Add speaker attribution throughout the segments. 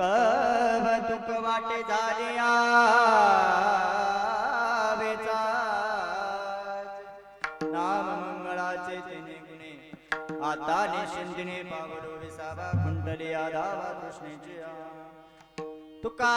Speaker 1: कव दुख वाटे झाले नाम मंगळाचे तिने गुणे आता निशिंदिने पावलो विसावा कुंडली आधावा कृष्णेचे तुका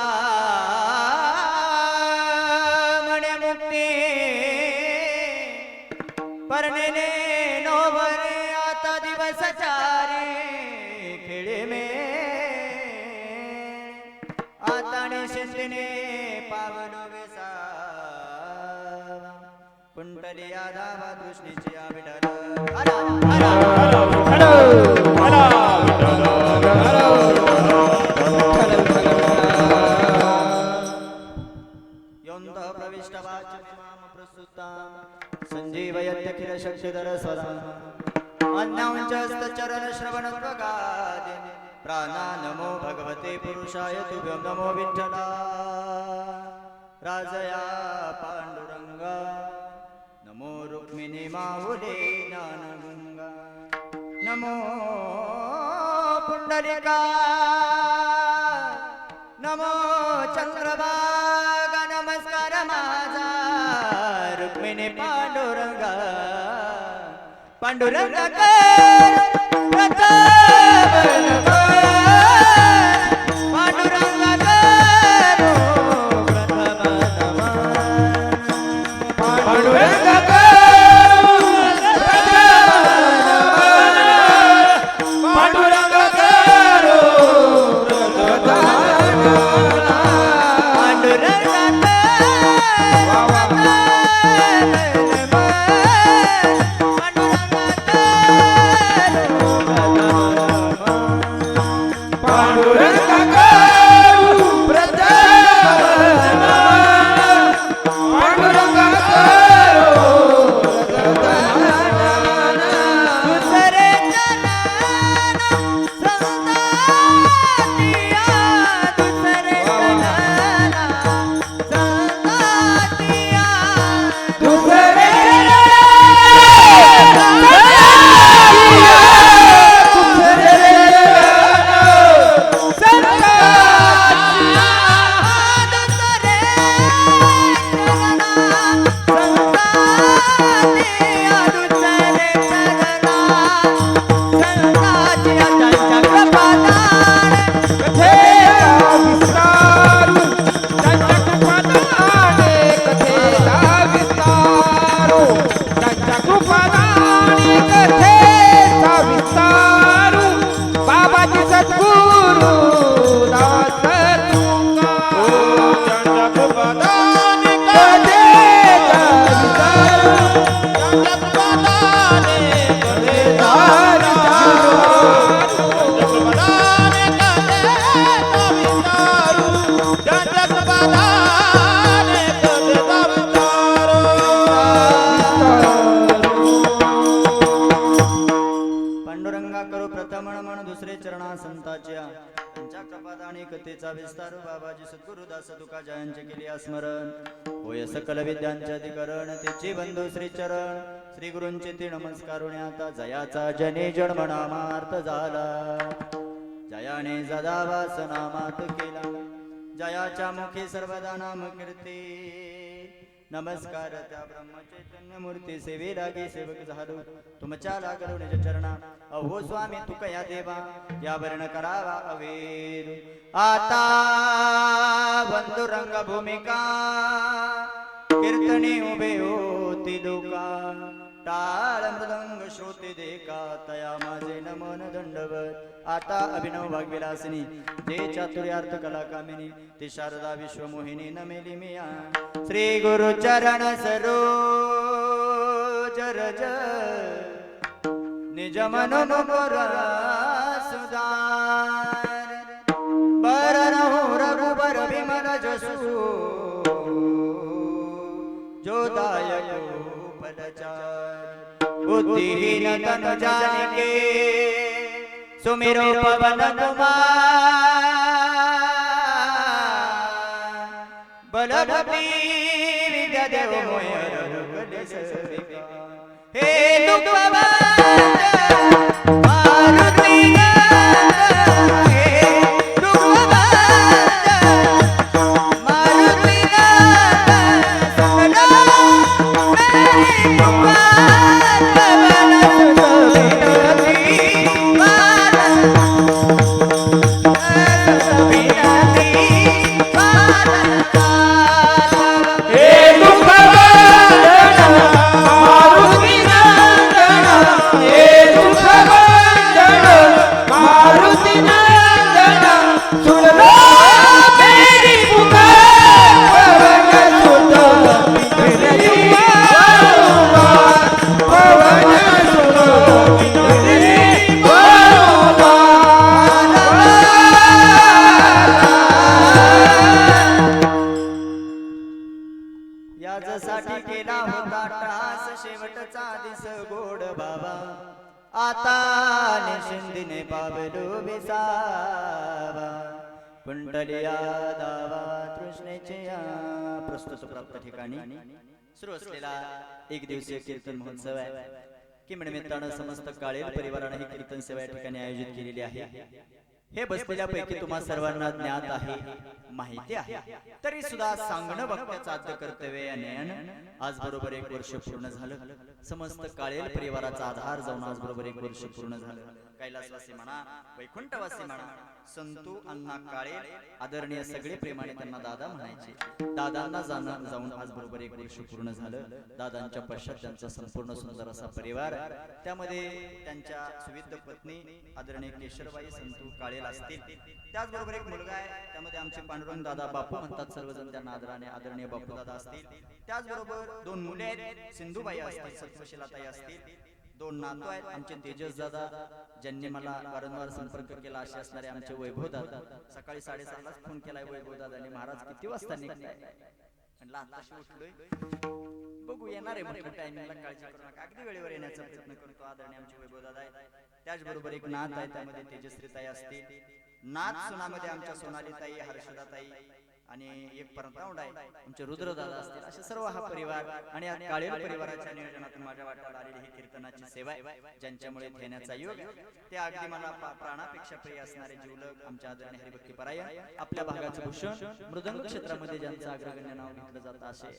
Speaker 1: शिंदेने पावन वेसा कुंडली आधावा कृष्णेची योन्त प्रविष्टवाच माम प्रस्तुतां सञ्जीवयत्यखिलशक्तिधर स्वरा. प्रस्तुतां चरण श्रवण प्राणा नमो भगवते पुरुषाय तुभ्यं नमो विठ्ठला। राजया पाण्डुरङ्गा। नमो रुक्मिणी माहुले ज्ञानगङ्गा नमो पुण्डलिका। नमो चन्द्रबा। पांडुरंग कथेचा विस्तार बाबाजी सद्गुरुदास तुका जयांचे केले स्मरण होय सकल विद्यांचे अधिकरण तेचे बंधू श्री चरण श्री गुरूंचे ते नमस्कार आता जयाचा जने जन्मनामार्थ झाला. जयाने जदावास नामात केला. जयाच्या मुखी सर्वदा नाम कीर्ती नमस्कार त्या ब्रह्मचैतन्य मूर्ती सेवे लागे सेवक झालो तुमच्या लागलो निज चरणा. अहो स्वामी तुकया देवा. या वर्ण करावा अवेर. आता बंधुरंग भूमिका कीर्तने उभे होती लोका टाळ मृदंग श्रोते देखा तया माझे नमन दंडवत. आता अभिनव भागविलासिनी जे चातुर्यार्थ कला कामिनी ते शारदा विश्वमोहिनी नमेली मिया. श्री गुरु चरण सरो जरज निज मन मुकुर सुदार बर रघु बर विमल जसू. बुद्धिहीन तन जानिके सुमिरो पवन कुमार बल भक्ति विद्या देव मोयर रुगले सविका हे दुखवांत मारुती आता निशिंदीने पावलो विसावा कुंडलिया दावा तृष्णेचे प्रस्तुत प्राप्त ठिकाणी सुरू असलेला एक दिवसीय कीर्तन महोत्सव आहे कि निमित्तानं समस्त काळे परिवाराने ही कीर्तन सेवा या ठिकाणी आयोजित केलेली आहे हे बसलेल्यापैकी तुम्हा सर्वांना ज्ञात आहे माहिती आहे. तरी सुद्धा सांगणं बघण्याचं आद्य कर्तव्य आज बरोबर एक वर्ष पूर्ण झालं. समस्त काळेल परिवाराचा आधार जाऊन आज बरोबर एक वर्ष पूर्ण झालं. कैलासवासी म्हणा वैकुंठवासी म्हणा संतू अण्णा काळे आदरणीय सगळे प्रेमाने त्यांना दादा म्हणायचे दादांना जाणं जाऊन आज बरोबर एक वर्ष पूर्ण झालं दादांच्या पश्चात त्यांचा संपूर्ण सुंदर असा परिवार त्यामध्ये त्यांच्या सुविध पत्नी आदरणीय केशरबाई संतू काळेल असतील त्याचबरोबर एक मुलगा आहे त्यामध्ये आमचे पांडुरंग दादा बापू म्हणतात सर्वजण त्यांना आदराने आदरणीय बापू दादा असतील त्याचबरोबर दोन मुले आहेत सिंधुबाई असतील सत्वशिलाताई असतील दोन नातू आहेत आमचे तेजस दादा ज्यांनी मला वारंवार संपर्क केला असे असणारे आमचे वैभव दादा. सकाळी साडेसातलाच फोन केलाय वैभव दादाने महाराज किती वाजता निघताय? म्हणलं आताशी उठलोय? बघू येणार आहे म्हटलं टायमिंगला काळजी करू नका. अगदी वेळेवर येण्याचा प्रयत्न करतो आदरणीय आमचे वैभव दादा. आहेत त्याचबरोबर एक नात आहे त्यामध्ये तेजश्रीताई असतील. नाथ सुनामध्ये आमच्या सोनालीताई हर्षदाताई आणि एक परतावड आहे आमचे रुद्रदादा असतील असे सर्व हा परिवार आणि या काळेल परिवाराच्या नियोजनातून माझ्या वाट्याला आलेली ही कीर्तनाची सेवा आहे. ज्यांच्यामुळे घेण्याचा योग ते अगदी मला प्राणापेक्षा प्रिय असणारे जीवलक आमच्या आदरणीय हरिभक्ती परायण आपल्या भागाचं भूषण मृदंग क्षेत्रामध्ये ज्यांचं अग्रगण्य नाव घेतलं जातं असे